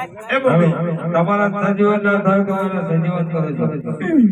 તમારા સજીવન ના થાય તમારા સજીવન કરે છે.